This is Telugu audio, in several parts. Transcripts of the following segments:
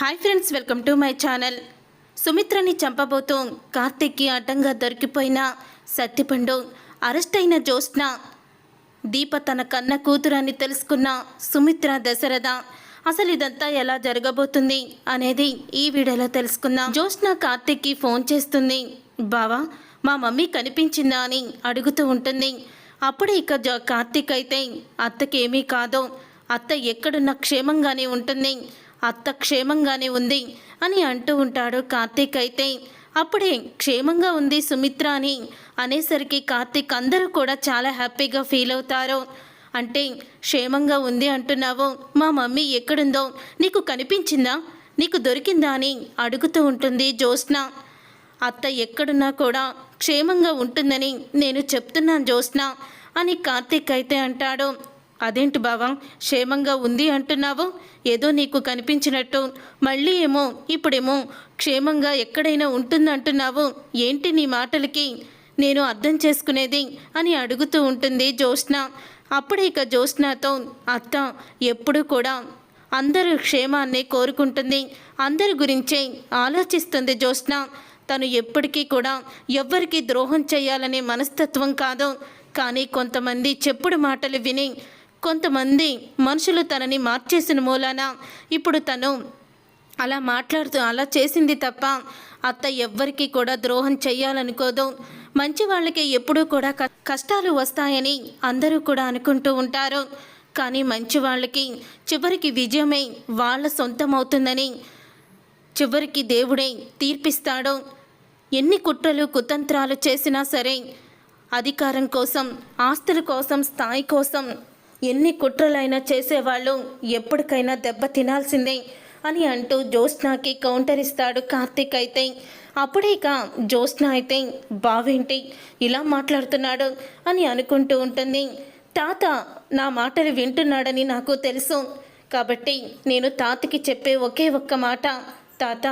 Hi friends welcome to my channel. సుమిత్రని చంపబోతూ కార్తిక్కి అడ్డంగా దొరికిపోయిన సత్తిపండు అరెస్ట్ అయిన జ్యోత్స్న దీప తన కన్న కూతురని తెలుసుకున్న సుమిత్ర దశరథ అసలు ఇదంతా ఎలా జరగబోతుంది అనేది ఈ వీడియోలో తెలుసుకుందాం. జ్యోత్స్న కార్తీక్కి ఫోన్ చేస్తుంది బావా మా మమ్మీ కనిపించిందా? అని అడుగుతూ ఉంటుంది. అప్పుడే ఇక జ కార్తీక్ అయితే అత్తకేమీ కాదు అత్త ఎక్కడున్నా క్షేమంగానే ఉంటుంది అత్త క్షేమంగానే ఉంది అని అంటూ ఉంటాడు కార్తీక్ అయితే. అప్పుడే క్షేమంగా ఉంది సుమిత్ర అని అనేసరికి కార్తీక్ అందరూ కూడా చాలా హ్యాపీగా ఫీల్ అవుతారు. అంటే క్షేమంగా ఉంది అంటున్నావు? మా మమ్మీ ఎక్కడుందో? నీకు కనిపించిందా? నీకు దొరికిందా? అని అడుగుతూ ఉంటుంది జ్యోత్స్న. అత్త ఎక్కడున్నా కూడా క్షేమంగా ఉంటుందని నేను చెప్తున్నాను జ్యోత్స్న అని కార్తీక్ అయితే అంటాడు. అదేంటి బావా? క్షేమంగా ఉంది అంటున్నావు? ఏదో నీకు కనిపించినట్టు. మళ్ళీ ఏమో ఇప్పుడేమో క్షేమంగా ఎక్కడైనా ఉంటుందంటున్నావు. ఏంటి నీ మాటలకి? నేను అర్థం చేసుకునేది అని అడుగుతూ ఉంటుంది జ్యోత్స్న. అప్పుడే ఇక జ్యోత్స్నతో అత్త ఎప్పుడు కూడా అందరూ క్షేమాన్ని కోరుకుంటుంది. అందరి గురించే ఆలోచిస్తుంది జ్యోత్స్న. తను ఎప్పటికీ కూడా ఎవ్వరికీ ద్రోహం చేయాలనే మనస్తత్వం కాదు. కానీ కొంతమంది చెప్పుడు మాటలు విని కొంతమంది మనుషులు తనని మార్చేసిన మూలాన ఇప్పుడు తను అలా మాట్లాడుతూ అలా చేసింది తప్ప అత్త ఎవ్వరికీ కూడా ద్రోహం చెయ్యాలనుకోదు. మంచి వాళ్ళకి ఎప్పుడూ కూడా క- కష్టాలు వస్తాయని అందరూ కూడా అనుకుంటూ ఉంటారు. కానీ మంచి వాళ్ళకి చివరికి విజయమే వాళ్ళ సొంతమవుతుందని చివరికి దేవుడే తీర్పిస్తాడు. ఎన్ని కుట్రలు కుతంత్రాలు చేసినా సరే అధికారం కోసం ఆస్తుల కోసం స్థాయి కోసం ఎన్ని కుట్రలైనా చేసేవాళ్ళు ఎప్పటికైనా దెబ్బ తినాల్సిందే అని అంటూ జ్యోత్స్నాకి కౌంటర్ ఇస్తాడు కార్తీక్ అయితే. అప్పుడే ఇక జ్యోత్స్న అయితే బావేంటి ఇలా మాట్లాడుతున్నాడు? అని అనుకుంటూ ఉంటుంది. తాత నా మాటలు వింటున్నాడని నాకు తెలుసు. కాబట్టి నేను తాతకి చెప్పే ఒకే ఒక్క మాట. తాత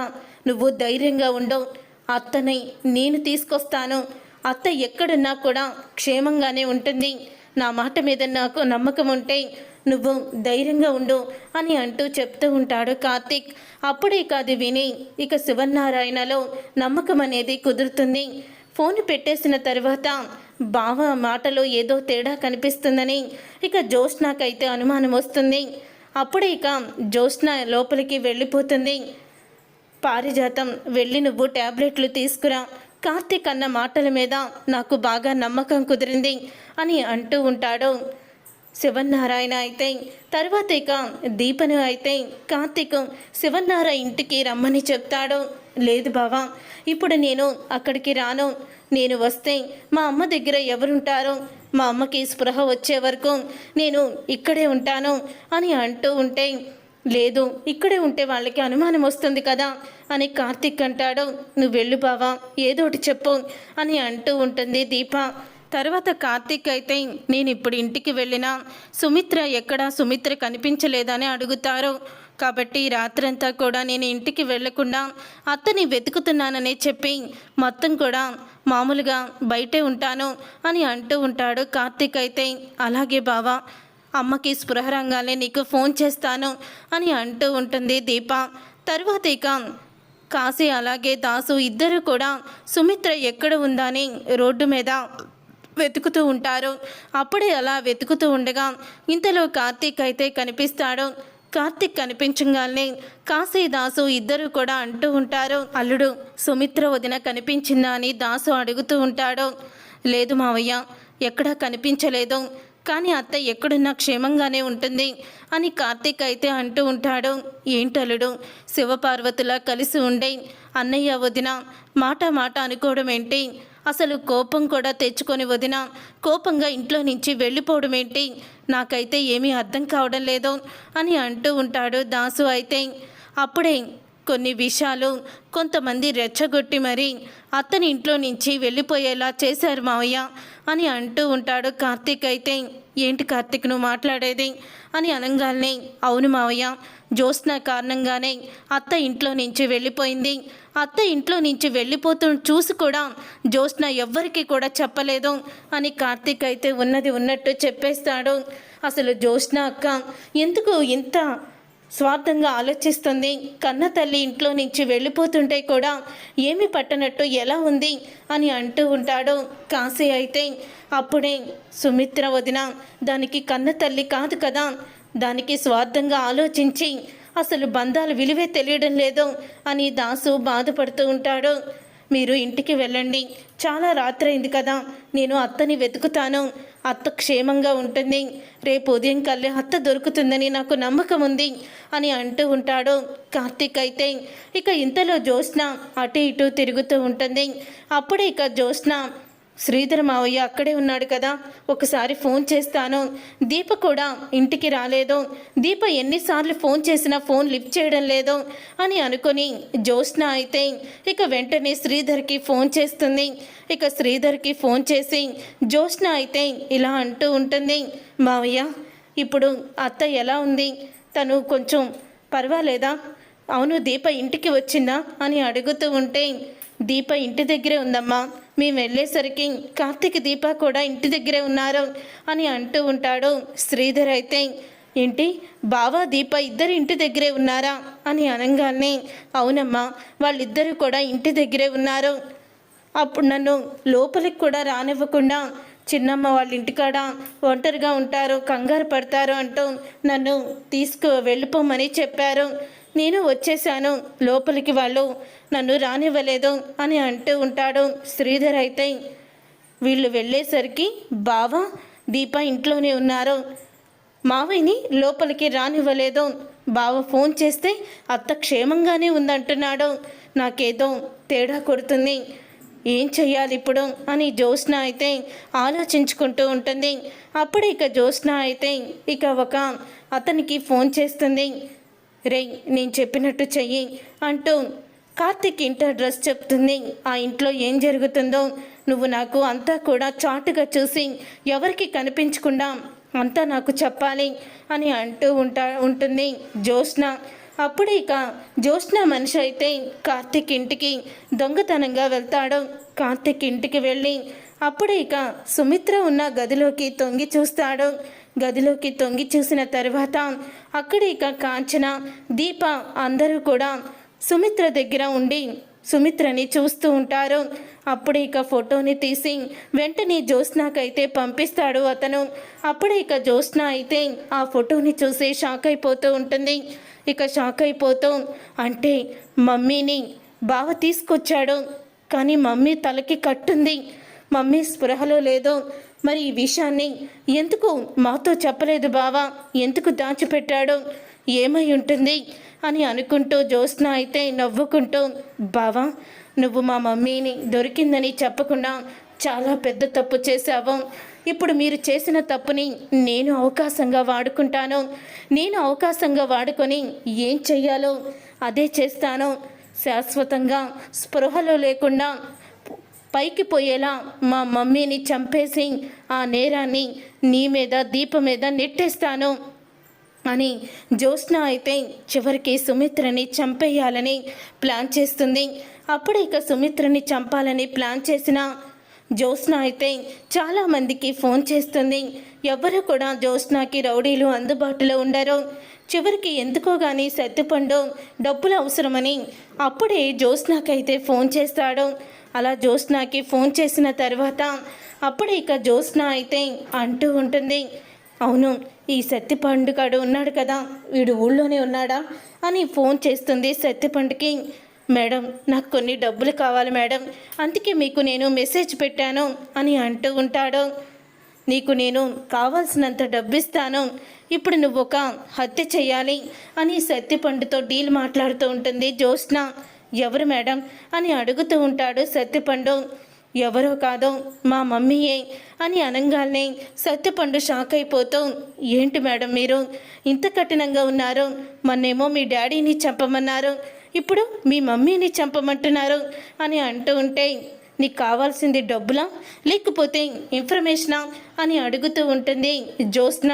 నువ్వు ధైర్యంగా ఉండవు అత్తని నేను తీసుకొస్తాను. అత్త ఎక్కడున్నా కూడా క్షేమంగానే ఉంటుంది. నా మాట మీద నాకు నమ్మకం ఉంటే నువ్వు ధైర్యంగా ఉండు అని అంటూ చెప్తూ ఉంటాడు కార్తీక్. అప్పుడే కాదు విని ఇక శివనారాయణలో నమ్మకం అనేది కుదురుతుంది. ఫోన్ పెట్టేసిన తర్వాత బావ మాటలో ఏదో తేడా కనిపిస్తుందని ఇక జ్యోత్స్నాకైతే అనుమానం వస్తుంది. అప్పుడే ఇక జ్యోత్స్న లోపలికి వెళ్ళిపోతుంది. పారిజాతం వెళ్ళి నువ్వు ట్యాబ్లెట్లు తీసుకురా కార్తీక్ అన్న మాటల మీద నాకు బాగా నమ్మకం కుదిరింది అని అంటూ ఉంటాడు. శివన్నారాయణ అయితే తర్వాత ఇక దీపను అయితే కార్తీక్ శివన్నారాయణ ఇంటికి రమ్మని చెప్తాడు. లేదు బావా ఇప్పుడు నేను అక్కడికి రాను. నేను వస్తే మా అమ్మ దగ్గర ఎవరుంటారో? మా అమ్మకి స్పృహ వచ్చే వరకు నేను ఇక్కడే ఉంటాను అని అంటూ ఉంటే లేదు ఇక్కడే ఉంటే వాళ్ళకి అనుమానం వస్తుంది కదా అని కార్తిక్ అంటాడు. నువ్వు వెళ్ళు బావా ఏదోటి చెప్పు అని అంటూ ఉంటుంది దీప. తర్వాత కార్తీక్ అయితే నేను ఇప్పుడు ఇంటికి వెళ్ళినా సుమిత్ర ఎక్కడా సుమిత్ర కనిపించలేదని అడుగుతారు. కాబట్టి రాత్రంతా కూడా నేను ఇంటికి వెళ్ళకుండా అత్తని వెతుకుతున్నాననే చెప్పి మొత్తం కూడా మామూలుగా బయటే ఉంటాను అని అంటూ ఉంటాడు కార్తీక్ అయితే. అలాగే బావా అమ్మకి స్పృహరంగానే నీకు ఫోన్ చేస్తాను అని అంటూ ఉంటుంది దీప. తర్వాత ఇక కాశీ అలాగే దాసు ఇద్దరు కూడా సుమిత్ర ఎక్కడ ఉందని రోడ్డు మీద వెతుకుతూ ఉంటారు. అప్పుడే అలా వెతుకుతూ ఉండగా ఇంతలో కార్తీక్ అయితే కనిపిస్తాడు. కార్తీక్ కనిపించగానే కాశీ దాసు ఇద్దరు కూడా అంటూ ఉంటారు. అల్లుడు సుమిత్ర వదిన కనిపించిందా అని దాసు అడుగుతూ ఉంటాడు. లేదు మావయ్య ఎక్కడా కనిపించలేదు. కానీ అత్త ఎక్కడున్నా క్షేమంగానే ఉంటుంది అని కార్తీక్ అయితే అంటూ ఉంటాడు. ఏంటలుడు? శివపార్వతులా కలిసి ఉండే అన్నయ్య వదిన మాట మాట అనుకోవడం ఏంటి? అసలు కోపం కూడా తెచ్చుకొని వదిన కోపంగా ఇంట్లో నుంచి వెళ్ళిపోవడం ఏంటి? నాకైతే ఏమీ అర్థం కావడం లేదు అని అంటూ ఉంటాడు దాసు అయితే. అప్పుడే కొన్ని విషయాలు కొంతమంది రెచ్చగొట్టి మరి అతని ఇంట్లో నుంచి వెళ్ళిపోయేలా చేశారు మావయ్య అని అంటూ ఉంటాడు కార్తీక్ అయితే. ఏంటి కార్తీక్ నువ్వు మాట్లాడేది? అని అనగానే అవును మావయ్య జ్యోత్స్న కారణంగానే అత్త ఇంట్లో నుంచి వెళ్ళిపోయింది. అత్త ఇంట్లో నుంచి వెళ్ళిపోతూ చూసి కూడా జ్యోత్స్న ఎవ్వరికీ కూడా చెప్పలేదు అని కార్తీక్ అయితే ఉన్నది ఉన్నట్టు చెప్పేస్తాడు. అసలు జ్యోత్స్న అక్క ఎందుకు ఇంత స్వార్థంగా ఆలోచిస్తుంది. కన్న తల్లి ఇంట్లో నుంచి వెళ్ళిపోతుంటే కూడా ఏమి పట్టనట్టు ఎలా ఉంది అని అంటూ ఉంటాడు. కాశీ అయితే అప్పుడే సుమిత్ర వదిన దానికి కన్న తల్లి కాదు కదా. దానికి స్వార్థంగా ఆలోచించి అసలు బంధాలు విలువే తెలియడం లేదు అని దాసు బాధపడుతూ ఉంటాడు. మీరు ఇంటికి వెళ్ళండి. చాలా రాత్రి అయింది కదా. నేను అత్తని వెతుకుతాను. అత్త క్షేమంగా ఉంటుంది. రేపు ఉదయం కల్లా అత్త దొరుకుతుందని నాకు నమ్మకం ఉంది అని అంటూ ఉంటాడు. కార్తీక్ అయితే ఇక ఇంతలో జ్యోత్స్న అటు ఇటు తిరుగుతూ ఉంటుంది. అప్పుడే ఇక జ్యోత్స్న శ్రీధర్ మావయ్య అక్కడే ఉన్నాడు కదా. ఒకసారి ఫోన్ చేస్తాను. దీప కూడా ఇంటికి రాలేదు. దీప ఎన్నిసార్లు ఫోన్ చేసినా ఫోన్ లిఫ్ట్ చేయడం లేదు అని అనుకుని జ్యోత్స్న అయితే ఇక వెంటనే శ్రీధర్కి ఫోన్ చేస్తుంది. ఇక శ్రీధర్కి ఫోన్ చేసి జ్యోత్స్న అయితే ఇలా అంటూ ఉంటుంది. మావయ్య ఇప్పుడు అత్త ఎలా ఉంది? తను కొంచెం పర్వాలేదా? అవును దీప ఇంటికి వచ్చిందా? అని అడుగుతూ ఉంటే దీప ఇంటి దగ్గరే ఉందమ్మా. మేము వెళ్ళేసరికి కార్తీక్ దీప కూడా ఇంటి దగ్గరే ఉన్నారు అని అంటూ ఉంటాడు. శ్రీధర్ అయితే ఏంటి? బావా దీప ఇద్దరు ఇంటి దగ్గరే ఉన్నారా? అని అనగానే అవునమ్మా వాళ్ళిద్దరూ కూడా ఇంటి దగ్గరే ఉన్నారు. అప్పుడు నన్ను లోపలికి కూడా రానివ్వకుండా చిన్నమ్మ వాళ్ళ ఇంటికాడ ఒంటరిగా ఉంటారు కంగారు పడతారు అంటూ నన్ను తీసుకు వెళ్ళిపోమని చెప్పారు. నేను వచ్చేసాను లోపలికి వాళ్ళు నన్ను రానివ్వలేదు అని అంటూ ఉంటాడు శ్రీధర్ అయితే. వీళ్ళు వెళ్ళేసరికి బావ దీప ఇంట్లోనే ఉన్నారు. మావయ్యని లోపలికి రానివ్వలేదు. బావ ఫోన్ చేస్తే అత్త క్షేమంగానే ఉందంటున్నాడు. నాకేదో తేడా కొడుతుంది. ఏం చెయ్యాలి ఇప్పుడు? అని జ్యోత్స్న అయితే ఆలోచించుకుంటూ ఉంటుంది. అప్పుడు ఇక జ్యోత్స్న అయితే ఇక ఒక అతనికి ఫోన్ చేస్తుంది. రే నేను చెప్పినట్టు చెయ్యి అంటూ కార్తిక్ ఇంటి అడ్రస్ చెప్తుంది. ఆ ఇంట్లో ఏం జరుగుతుందో నువ్వు నాకు అంతా కూడా చాటుగా చూసి ఎవరికి కనిపించకుండా అంతా నాకు చెప్పాలి అని అంటూ ఉంటా ఉంటుంది జ్యోత్స్న. అప్పుడు ఇక జ్యోత్స్న మనిషి అయితే కార్తిక్ ఇంటికి దొంగతనంగా వెళ్తాడు. కార్తిక్ ఇంటికి వెళ్ళి అప్పుడు ఇక సుమిత్ర ఉన్న గదిలోకి తొంగి చూస్తాడు. గదిలోకి తొంగి చూసిన తర్వాత అక్కడ ఇక కాంచన దీప అందరూ కూడా సుమిత్ర దగ్గర ఉండి సుమిత్రని చూస్తూ ఉంటారు. అప్పుడు ఇక ఫోటోని తీసి వెంటనే జ్యోత్స్నాకైతే పంపిస్తాడు అతను. అప్పుడు ఇక జ్యోత్స్న అయితే ఆ ఫోటోని చూసి షాక్ అయిపోతూ ఉంటుంది. ఇక షాక్ అయిపోతూ అంటే మమ్మీని బావ తీసుకొచ్చాడు. కానీ మమ్మీ తలకి కట్టుంది. మమ్మీ స్పృహలో లేదు. మరి ఈ విషయాన్ని ఎందుకు మాతో చెప్పలేదు బావా? ఎందుకు దాచిపెట్టాడు? ఏమై ఉంటుంది అని అనుకుంటూ జ్యోత్స్న అయితే నవ్వుకుంటూ బావా నువ్వు మా మమ్మీని దొరికిందని చెప్పకుండా చాలా పెద్ద తప్పు చేశావు. ఇప్పుడు మీరు చేసిన తప్పుని నేను అవకాశంగా వాడుకుంటాను. నేను అవకాశంగా వాడుకొని ఏం చెయ్యాలో అదే చేస్తాను. శాశ్వతంగా స్పృహలో లేకుండా పైకి పోయేలా మా మమ్మీని చంపేసి ఆ నేరాన్ని నీ మీద దీప మీద నెట్టేస్తాను. అని జ్యోత్స్న అయితే చివరికి సుమిత్రని చంపేయాలని ప్లాన్ చేస్తుంది. అప్పుడు ఇక సుమిత్రని చంపాలని ప్లాన్ చేసిన జ్యోత్స్న అయితే చాలామందికి ఫోన్ చేస్తుంది. ఎవరు కూడా జ్యోత్స్నాకి రౌడీలు అందుబాటులో ఉండరు. చివరికి ఎందుకో కానీ సత్తుపండు డబ్బులు అవసరమని అప్పుడే జ్యోత్స్నాకైతే ఫోన్ చేస్తాడు. అలా జ్యోత్స్నాకి ఫోన్ చేసిన తర్వాత అప్పుడే ఇక జ్యోత్స్న అయితే అంటూ ఉంటుంది. అవును ఈ సత్తిపండుగాడు ఉన్నాడు కదా వీడు ఊళ్ళోనే ఉన్నాడా? అని ఫోన్ చేస్తుంది సత్తిపండుకి మేడం నాకు కొన్ని డబ్బులు కావాలి మేడం అందుకే మీకు నేను మెసేజ్ పెట్టాను అని అంటూ ఉంటాడు. నీకు నేను కావాల్సినంత డబ్బిస్తాను ఇప్పుడు నువ్వు ఒక హత్య చేయాలి అని సత్తిపండుతో డీల్ మాట్లాడుతూ ఉంటుంది జ్యోత్స్న. ఎవరు మేడం? అని అడుగుతూ ఉంటాడు సత్తిపండు ఎవరో కాదో మా మమ్మీయే అని అనగానే సత్యపండు షాక్ అయిపోతూ ఏంటి మేడం మీరు? ఇంత కఠినంగా ఉన్నారు మొన్నేమో మీ డాడీని చంపమన్నారు ఇప్పుడు మీ మమ్మీని చంపమంటున్నారు అని అంటూ ఉంటే నీకు కావాల్సింది డబ్బులా? లేకపోతే ఇన్ఫర్మేషనా? అని అడుగుతూ ఉంటుంది జ్యోత్స్న.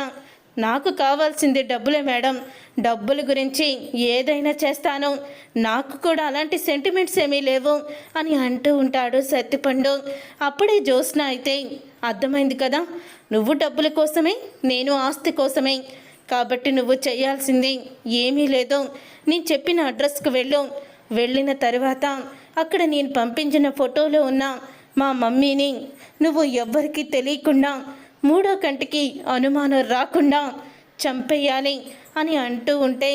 నాకు కావాల్సింది డబ్బులే మేడం. డబ్బుల గురించి ఏదైనా చేస్తాను. నాకు కూడా అలాంటి సెంటిమెంట్స్ ఏమీ లేవు అని అంటూ ఉంటాడు సత్తిపండు అప్పుడే జ్యోత్స్న అయితే అర్థమైంది కదా నువ్వు డబ్బుల కోసమే నేను ఆస్తి కోసమే. కాబట్టి నువ్వు చేయాల్సింది ఏమీ లేదు. నేను చెప్పిన అడ్రస్కి వెళ్ళు. వెళ్ళిన తర్వాత అక్కడ నేను పంపించిన ఫోటోలో ఉన్న మా మమ్మీని నువ్వు ఎవ్వరికీ తెలియకుండా మూడో కంటికి అనుమానం రాకుండా చంపేయాలి అని అంటూ ఉంటే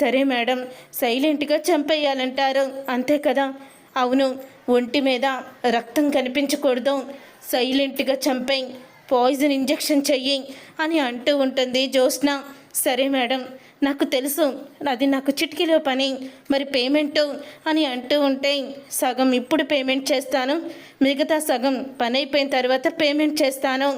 సరే మేడం సైలెంట్గా చంపేయాలంటారు. అంతే కదా? అవును ఒంటి మీద రక్తం కనిపించకూడదు. సైలెంట్గా చంపే పాయిజన్ ఇంజెక్షన్ చెయ్యి అని అంటూ ఉంటుంది జ్యోత్స్న. సరే మేడం నాకు తెలుసు అది నాకు చిటికీలో పని మరి పేమెంటు అని అంటూ ఉంటే సగం ఇప్పుడు పేమెంట్ చేస్తాను మిగతా సగం పని అయిపోయిన తర్వాత పేమెంట్ చేస్తాను.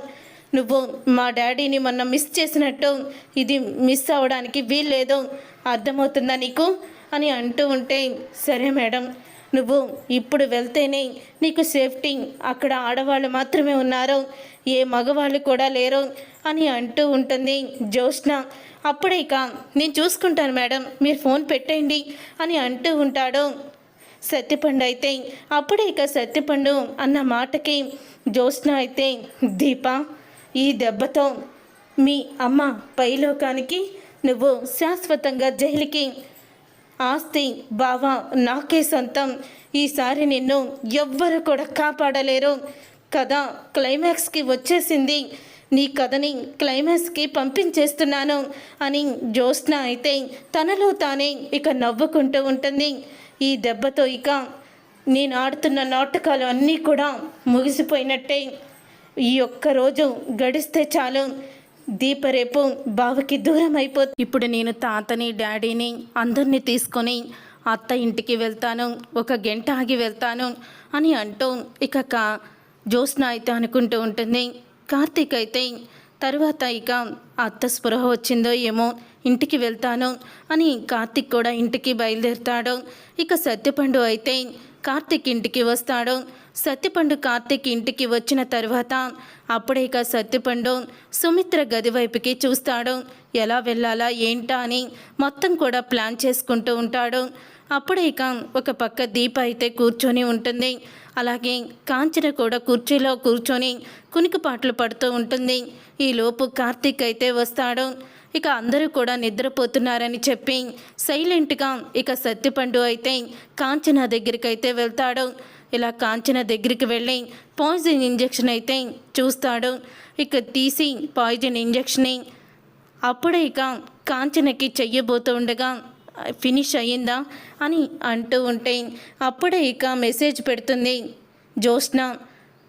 నువ్వు మా డాడీని మొన్న మిస్ చేసినట్టు ఇది మిస్ అవ్వడానికి వీల్లేదు అర్థమవుతుందా నీకు? అని అంటూ ఉంటే సరే మేడం నువ్వు ఇప్పుడు వెళ్తేనే నీకు సేఫ్టీ అక్కడ ఆడవాళ్ళు మాత్రమే ఉన్నారు ఏ మగవాళ్ళు కూడా లేరు అని అంటూ ఉంటుంది జ్యోష్ణ అప్పుడే ఇక నేను చూసుకుంటాను మేడం మీరు ఫోన్ పెట్టండి అని అంటూ ఉంటాడు సత్యపండు అయితే. అప్పుడే ఇక సత్యపండు అన్న మాటకి జ్యోష్ణ అయితే దీప ఈ దెబ్బతో మీ అమ్మ పైలోకానికి నువ్వు శాశ్వతంగా జైలుకి ఆస్తి బావా నాకే సొంతం. ఈసారి నిన్ను ఎవ్వరు కూడా కాపాడలేరు. కథ క్లైమాక్స్కి వచ్చేసింది. నీ కథని క్లైమాక్స్కి పంపించేస్తున్నాను అని జ్యోత్స్న అయితే తనలో తానే ఇక నవ్వుకుంటూ ఉంటుంది. ఈ దెబ్బతో ఇక నేను ఆడుతున్న నాటకాలు అన్నీ కూడా ముగిసిపోయినట్టే. ఈ ఒక్క రోజు గడిస్తే చాలు. దీప రేపు బావకి దూరం అయిపోతుంది ఇప్పుడు నేను తాతని డాడీని అందరినీ తీసుకొని అత్త ఇంటికి వెళ్తాను ఒక గంట ఆగి వెళ్తాను అని అంటూ ఇక కా జ్యోత్స్న అయితే అనుకుంటూ ఉంటుంది. కార్తీక్ అయితే తర్వాత ఇక అత్త స్పృహ వచ్చిందో ఏమో ఇంటికి వెళ్తాను అని కార్తీక్ కూడా ఇంటికి బయలుదేరుతాడు. ఇక సత్యపండు అయితే కార్తీక్ ఇంటికి వస్తాడు. సత్యపండు కార్తీక్ ఇంటికి వచ్చిన తర్వాత అప్పుడే ఇక సత్యపండు సుమిత్ర గది వైపుకి చూస్తాడు. ఎలా వెళ్ళాలా ఏంటా అని మొత్తం కూడా ప్లాన్ చేసుకుంటూ ఉంటాడు. అప్పుడే ఇక ఒక పక్క దీప అయితే కూర్చొని ఉంటుంది. అలాగే కాంచన కూడా కుర్చీలో కూర్చొని కునికిపాట్లు పడుతూ ఉంటుంది. ఈలోపు కార్తీక్ అయితే వస్తాడు. ఇక అందరూ కూడా నిద్రపోతున్నారని చెప్పి సైలెంట్గా ఇక సత్తిపండు అయితే కాంచన దగ్గరికి అయితే వెళ్తాడు. ఇలా కాంచన దగ్గరికి వెళ్ళి పాయిజన్ ఇంజెక్షన్ అయితే చూస్తాడు. ఇక తీసి పాయిజన్ ఇంజెక్షన్ని అప్పుడే ఇక కాంచనకి చెయ్యబోతూ ఉండగా ఫినిష్ అయ్యిందా అని అంటూ ఉంటే అప్పుడే ఇక మెసేజ్ పెడుతుంది జ్యోత్స్న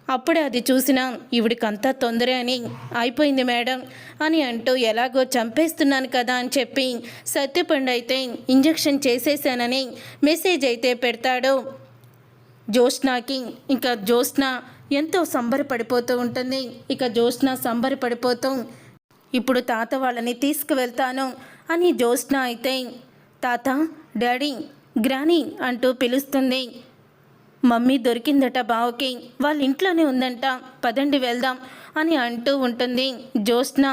అప్పుడే అది చూసిన ఇవిడికంతా తొందర అని అయిపోయింది మేడం అని అంటూ ఎలాగో చంపేస్తున్నాను కదా అని చెప్పి సత్యపండు అయితే ఇంజెక్షన్ చేసేసానని మెసేజ్ అయితే పెడతాడు. జ్యోత్స్నాకి ఇంకా జ్యోత్స్న ఎంతో సంబరపడిపోతూ ఉంటుంది. ఇక జ్యోత్స్న సంబరపడిపోతూ ఇప్పుడు తాత వాళ్ళని తీసుకువెళ్తాను అని జ్యోత్స్న అయితే తాత డాడీ గ్రానీ అంటూ పిలుస్తుంది. మమ్మీ దొరికిందట బావకి. వాళ్ళ ఇంట్లోనే ఉందంట. పదండి వెళ్దాం అని అంటూ ఉంటుంది జ్యోత్స్న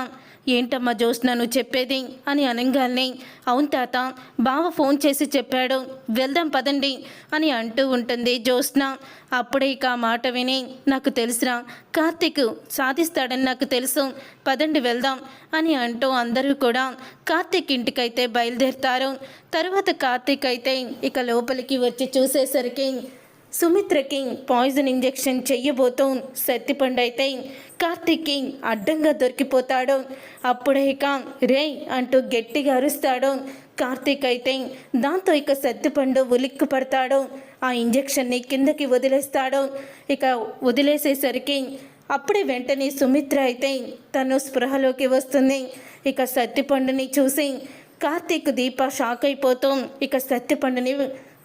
ఏంటమ్మా జ్యోత్స్న నువ్వు చెప్పేది? అని అనగానే అవును తాత బావ ఫోన్ చేసి చెప్పాడు. వెళ్దాం పదండి అని అంటూ ఉంటుంది జ్యోత్స్న. అప్పుడే ఇక ఆ మాట విని నాకు తెలుసురా కార్తీక్ సాధిస్తాడని నాకు తెలుసు. పదండి వెళ్దాం అని అంటూ అందరూ కూడా కార్తీక్ ఇంటికైతే బయలుదేరుతారు. తర్వాత కార్తీక్ అయితే ఇక లోపలికి వచ్చి చూసేసరికి సుమిత్రకి పాయిజన్ ఇంజెక్షన్ చెయ్యబోతూ సత్తిపండు అయితే కార్తీక్ అడ్డంగా దొరికిపోతాడు. అప్పుడే ఇక రే అంటూ గట్టిగా అరుస్తాడు. కార్తీక్ అయితే దాంతో ఇక సత్తిపండు ఉలిక్కు పడతాడు. ఆ ఇంజెక్షన్ని కిందకి వదిలేస్తాడు. ఇక వదిలేసేసరికి అప్పుడే వెంటనే సుమిత్ర అయితే తను స్పృహలోకి వస్తుంది. ఇక సత్తిపండుని చూసి కార్తీక్ దీప షాక్ అయిపోతూ ఇక సత్తిపండుని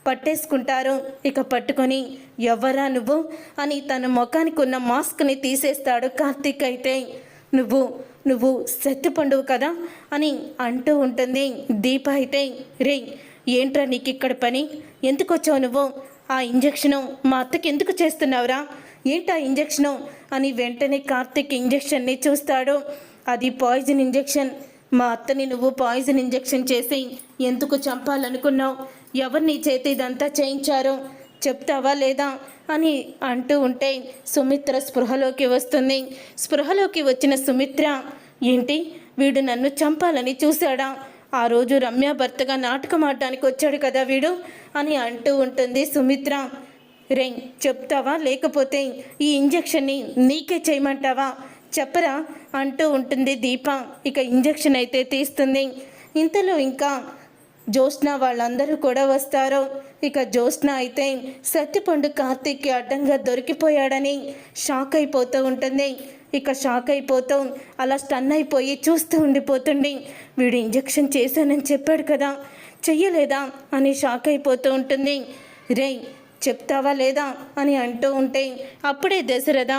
పట్టేసుకుంటారు. ఇక పట్టుకొని ఎవరా నువ్వు? అని తన ముఖానికి ఉన్న మాస్క్ని తీసేస్తాడు కార్తీక్ అయితే. నువ్వు నువ్వు సత్యపండువు కదా? అని అంటూ ఉంటుంది దీప అయితే. రే ఏంట్రా నీకు ఇక్కడ పని? ఎందుకు వచ్చావు నువ్వు? ఆ ఇంజెక్షను మా అత్తకి ఎందుకు చేస్తున్నావురా? ఏంటా ఇంజెక్షను? అని వెంటనే కార్తీక్ ఇంజెక్షన్ని చూస్తాడు. అది పాయిజన్ ఇంజెక్షన్. మా అత్తని నువ్వు పాయిజన్ ఇంజెక్షన్ చేసి ఎందుకు చంపాలనుకున్నావు? ఎవరిని చేతి ఇదంతా చేయించారో చెప్తావా లేదా అని అంటూ ఉంటే సుమిత్ర స్పృహలోకి వస్తుంది. స్పృహలోకి వచ్చిన సుమిత్ర ఏంటి? వీడు నన్ను చంపాలని చూశాడా? ఆ రోజు రమ్య భర్తగా నాటకం ఆడటానికి వచ్చాడు కదా వీడు? అని అంటూ ఉంటుంది సుమిత్ర. రే చెప్తావా లేకపోతే ఈ ఇంజెక్షన్ని నీకే చేయమంటావా? చెప్పరా? అంటూ ఉంటుంది దీప. ఇక ఇంజెక్షన్ అయితే తీస్తుంది. ఇంతలో ఇంకా జ్యోత్స్న వాళ్ళందరూ కూడా వస్తారు. ఇక జ్యోత్స్న అయితే సత్యపండు కార్తీక్కి అడ్డంగా దొరికిపోయాడని షాక్ అయిపోతూ ఉంటుంది. ఇక షాక్ అయిపోతూ అలా స్టన్ అయిపోయి చూస్తూ ఉండిపోతుంది. వీడు ఇంజెక్షన్ చేశానని చెప్పాడు కదా చెయ్యలేదా అని షాక్ అయిపోతూ ఉంటుంది. రే చెప్తావా లేదా అని అంటూ ఉంటే అప్పుడే దశరథ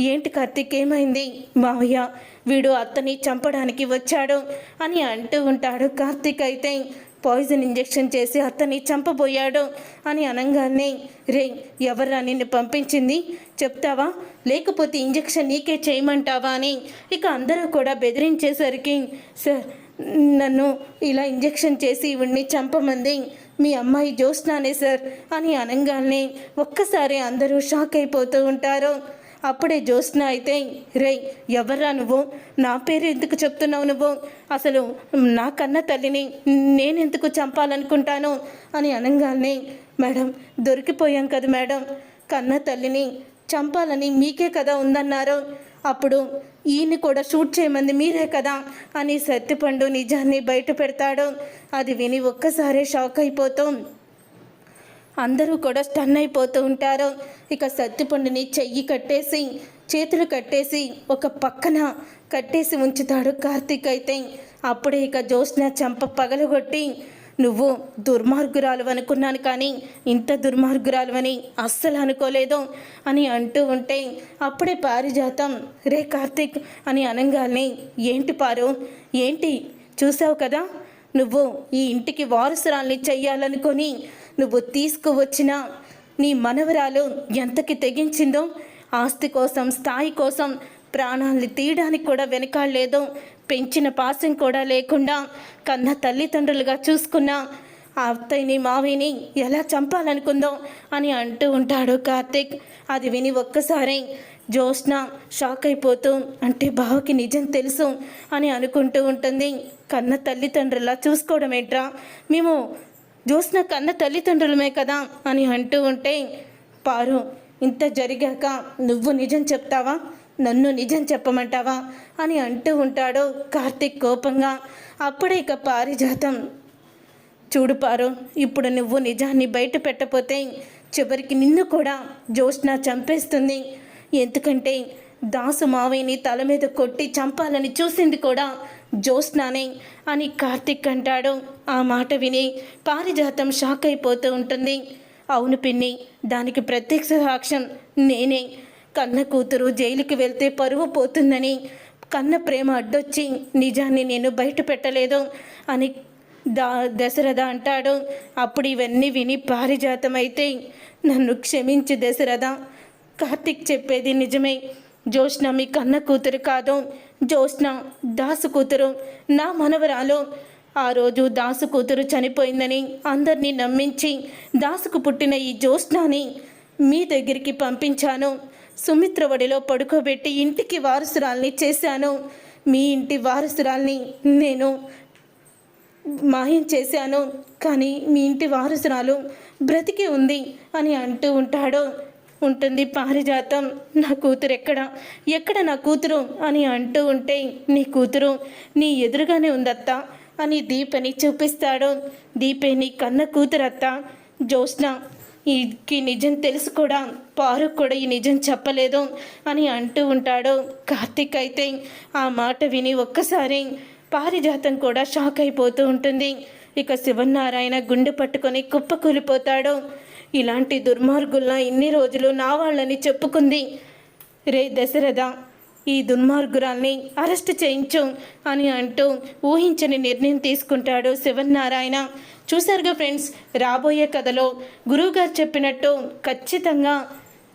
ఏంటి కార్తీక్ ఏమైంది? మావయ్య వీడు అత్తని చంపడానికి వచ్చాడు అని అంటూ ఉంటాడు కార్తీక్ అయితే. పాయిజన్ ఇంజెక్షన్ చేసి అతన్ని చంపబోయాడు అని అనగానే రే ఎవర్రా నిన్ను పంపించింది? చెప్తావా? లేకపోతే ఇంజెక్షన్ నీకే చేయమంటావా? అని ఇక అందరూ కూడా బెదిరించేసరికి సార్ నన్ను ఇలా ఇంజెక్షన్ చేసి ఇవన్నీ చంపమంది. మీ అమ్మాయి జ్యోత్స్నానే సార్ అని అనగానే ఒక్కసారి అందరూ షాక్ అయిపోతూ ఉంటారు. అప్పుడే జ్యోత్స్న అయితే రే ఎవర్రా నువ్వు? నా పేరు ఎందుకు చెప్తున్నావు నువ్వు? అసలు నా కన్న తల్లిని నేనెందుకు చంపాలనుకుంటాను? అని అనగానే మేడం దొరికిపోయాం కదా మేడం. కన్న తల్లిని చంపాలని మీకే కదా ఉందన్నారు. అప్పుడు ఈయన కూడా షూట్ చేయమంది మీరే కదా అని సత్తిపండు నిజాన్ని బయట పెడతాడు. అది విని ఒక్కసారే షాక్ అయిపోతాం. అందరూ కూడా స్టన్ అయిపోతూ ఉంటారు. ఇక సత్తిపండుని చెయ్యి కట్టేసి చేతులు కట్టేసి ఒక పక్కన కట్టేసి ఉంచుతాడు కార్తీక్ అయితే అప్పుడే ఇక జ్యోత్స్న చెంప పగలగొట్టి నువ్వు దుర్మార్గురాలు అనుకున్నాను కానీ ఇంత దుర్మార్గురాలు అని అస్సలు అనుకోలేదు అని అంటూ ఉంటే అప్పుడే పారిజాతం. రే కార్తీక్ అని అనగానే ఏంటి పారు? ఏంటి? చూసావు కదా? నువ్వు ఈ ఇంటికి వారసురాల్ని చెయ్యాలనుకొని నువ్వు తీసుకువచ్చిన నీ మనవరాలు ఎంతకి తెగించిందో ఆస్తి కోసం స్థాయి కోసం ప్రాణాల్ని తీయడానికి కూడా వెనకాడలేదు. పెంచిన పాసం కూడా లేకుండా కన్న తల్లిదండ్రులుగా చూసుకున్న ఆ అత్తయ్యని మావిని ఎలా చంపాలనుకుందో అని అంటూ ఉంటాడు కార్తిక్. అది విని ఒక్కసారి జ్యోత్స్న షాక్ అయిపోతూ అంటే బావకి నిజం తెలుసు అని అనుకుంటూ ఉంటుంది. కన్న తల్లిదండ్రులా చూసుకోవడం ఏంట్రా మేము జ్యోత్స్న కన్న తల్లిదండ్రులమే కదా అని అంటూ ఉంటే పారు ఇంత జరిగాక నువ్వు నిజం చెప్తావా? నన్ను నిజం చెప్పమంటావా? అని అంటూ ఉంటాడు కార్తిక్ కోపంగా. అప్పుడే ఇక పారిజాతం. చూడు పారు ఇప్పుడు నువ్వు నిజాన్ని బయట పెట్టపోతే చివరికి నిన్ను కూడా జ్యోత్స్న చంపేస్తుంది. ఎందుకంటే దాసు మావయ్యని తల మీద కొట్టి చంపాలని చూసింది కూడా జ్యోత్స్నానే అని కార్తిక్ అంటాడు. ఆ మాట విని పారిజాతం షాక్ అయిపోతూ ఉంటుంది. అవును పిన్ని దానికి ప్రత్యక్ష సాక్ష్యం నేనే. కన్న కూతురు జైలుకి వెళ్తే పరువు పోతుందని కన్న ప్రేమ అడ్డొచ్చి నిజాన్ని నేను బయట పెట్టలేదు అని దా దశరథ అంటాడు. అప్పుడు ఇవన్నీ విని పారిజాతం అయితే నన్ను క్షమించు దశరథ. కార్తిక్ చెప్పేది నిజమే. జ్యోష్ణ మీ కన్న కూతురు కాదు. జ్యోత్స్న దాసు కూతురు. నా మనవరాలు. ఆ రోజు దాసు కూతురు చనిపోయిందని అందరినీ నమ్మించి దాసుకు పుట్టిన ఈ జ్యోత్స్నాని మీ దగ్గరికి పంపించాను. సుమిత్ర ఒడిలో పడుకోబెట్టి ఇంటికి వారసురాల్ని చేశాను. మీ ఇంటి వారసురాల్ని నేను మాయం చేశాను. కానీ మీ ఇంటి వారసురాలు బ్రతికి ఉంది అని అంటూ ఉంటాడు. ఉంటుంది. పారిజాతం. నా కూతురు ఎక్కడ? ఎక్కడ నా కూతురు? అని అంటూ ఉంటే నీ కూతురు నీ ఎదురుగానే ఉందత్త అని దీపని చూపిస్తాడు. దీపే నీ కన్న కూతురత్త. జ్యోత్స్న ఈకి నిజం తెలుసు కూడా. పారు కూడా ఈ నిజం చెప్పలేదు అని అంటూ ఉంటాడు. కార్తిక్ అయితే ఆ మాట విని ఒక్కసారి పారిజాతం కూడా షాక్ అయిపోతూ ఉంటుంది. ఇక శివనారాయణ గుండె పట్టుకొని కుప్పకూలిపోతాడు. ఇలాంటి దుర్మార్గుల్లా ఇన్ని రోజులు నా వాళ్ళని చెప్పుకుంది. రే దశరథ ఈ దుర్మార్గురాల్ని అరెస్ట్ చేయించు అని అంటూ ఊహించని నిర్ణయం తీసుకుంటాడు శివనారాయణ చూసారుగా ఫ్రెండ్స్ రాబోయే కథలో గురువుగారు చెప్పినట్టు ఖచ్చితంగా